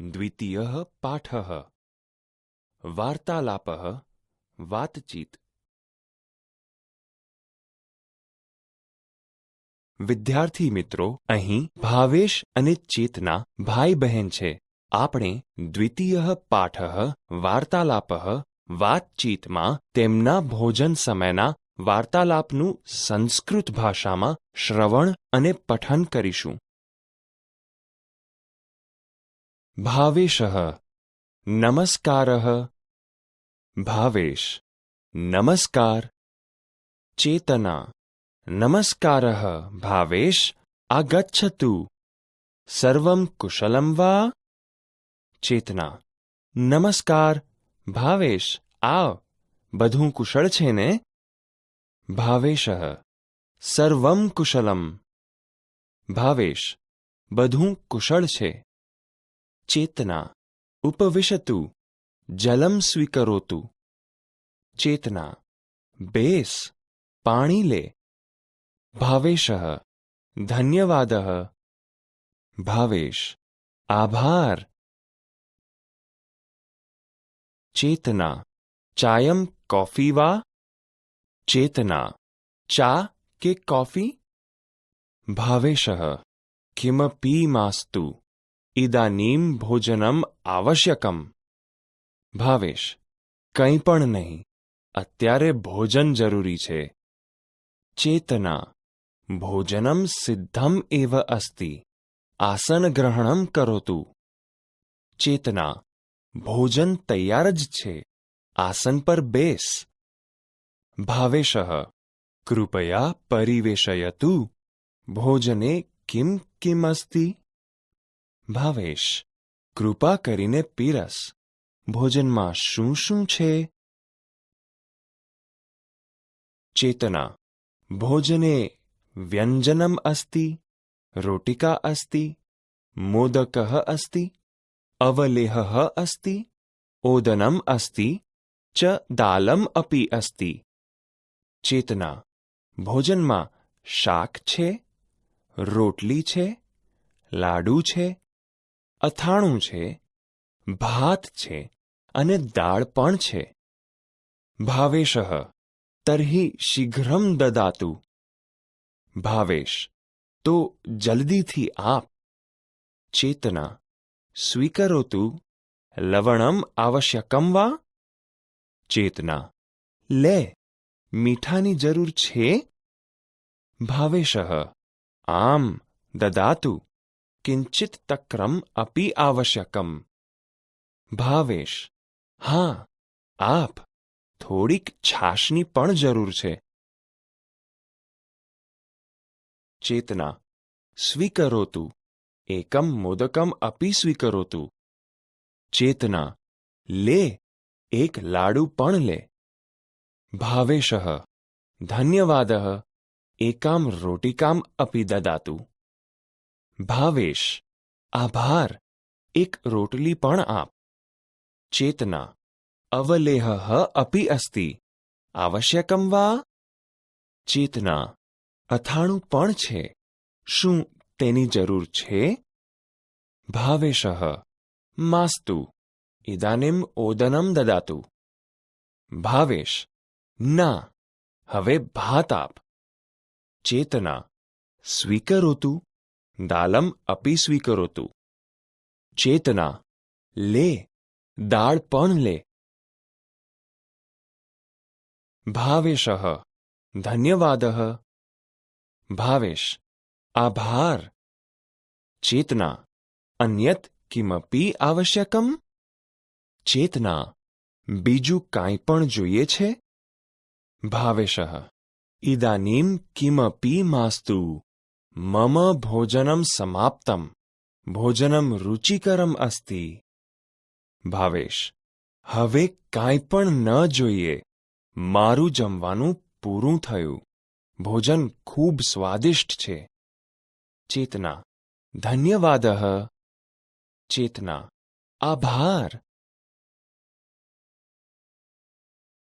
દ્વિતીયઃ પાઠ. વાર્તાલાપ. વાતચીત. વિદ્યાર્થી મિત્રો, અહીં ભાવેશ અને ચેતના ભાઈ બહેન છે. આપણે દ્વિતીય પાઠ, વાર્તાલાપ, વાતચીતમાં તેમના ભોજન સમયના વાર્તાલાપનું સંસ્કૃત ભાષામાં શ્રવણ અને પઠન કરીશું. ભાવેશः નમસ્કારः ભાવેશ નમસ્કાર ચેતના નમસ્કારः ભાવેશ આગચ્છતુ સર્વં કુશલમ વા ચેતના નમસ્કાર ભાવેશ આવ બધું કુશળ છે ને ભાવેશઃ સર્વં કુશલમ ભાવેશ બધું કુશળ છે ચેતના ઉપવિશતુ જલમ સ્વીકરોતુ ચેતના બેસ પાણી લે ભાવેશઃ ધન્યવાદઃ ભાવેશ આભાર ચેતના ચાયમ કોફી વા ચેતના ચા કે કોફી ભાવેશઃ કિમપી માસ્તુ ઇદાનીમ ભોજનમ આવશ્યકમ ભાવેશ કંઈ પણ નહીં અત્યારે ભોજન જરૂરી છે ચેતના ભોજનમ સિદ્ધમ એવ અસ્તિ આસન ગ્રહણમ કરોતુ ચેતના ભોજન તૈયાર જ છે આસન પર બેસ ભાવેશ કૃપયા પરિવેશયતુ ભોજને કિમ કિમ અસ્તિ ભાવેશ, કૃપા કરીને પીરસ. ભોજનમાં શું શું છે? ચેતના, ભોજને વ્યંજનમ અસ્તિ, રોટિકા અસ્તિ, મોદક અસ્તિ, અવલેહ અસ્તિ, ઓદનમ અસ્તિ, ચ દાલમ અપી અસ્તિ. ચેતના, ભોજનમાં શાક છે? રોટલી છે? લાડુ છે? અથાણું છે, ભાત છે અને દાળ પણ છે. ભાવેશઃ, તર્હિ શીઘ્રમ દદાતુ. ભાવેશ, તો જલ્દીથી આપ. ચેતના, સ્વીકરોતુ, લવણમ આવશ્યકમ વા? ચેતના, લે, મીઠાની જરૂર છે? ભાવેશઃ, આમ, દદાતુ. કિંચિત તક્રમ અપી આવશ્યકમ ભાવેશ હા આપ થોડીક છાશની પણ જરૂર છે ચેતના સ્વીકરોતુ એકમ મોદકમ અપી સ્વીકરોતુ ચેતના લે એક લાડુ પણ લે ભાવેશ ધન્યવાદ એકામ રોટિકામ અપી દદાતુ ભાવેશ, આભાર. એક રોટલી પણ આપ. ચેતના, અવલેહ અપી અસ્તિ. આવશ્યકમ વા? ચેતના, અથાણું પણ છે. શું તેની જરૂર છે? ભાવેશ, માસ્તુ. ઇદાનીમ ઓદનમ દદાતુ. ભાવેશ, ના, હવે ભાત આપ. ચેતના, સ્વીકરોતુ. દાલમ અપી स्वीकरोतु ચેતના. લે. દાળ પણ લે. ભાવેશઃ. ધન્યવાદઃ. ભાવેશ. આભાર. ચેતના. અન્યત કિમપી આવશ્યકમ? ચેતના. બીજું કાંઈ પણ જોઈએ છે? ભાવેશ. ઇદાનીમ કિમપી માસ્તુ. મમ ભોજનમ સમાપ્તમ ભોજનમ રુચિકરમ અસ્તિ ભાવેશ હવે કાંઈ પણ ન જોઈએ મારું જમવાનું પૂરું થયું ભોજન ખૂબ સ્વાદિષ્ટ છે ચેતના ધન્યવાદ ચેતના આભાર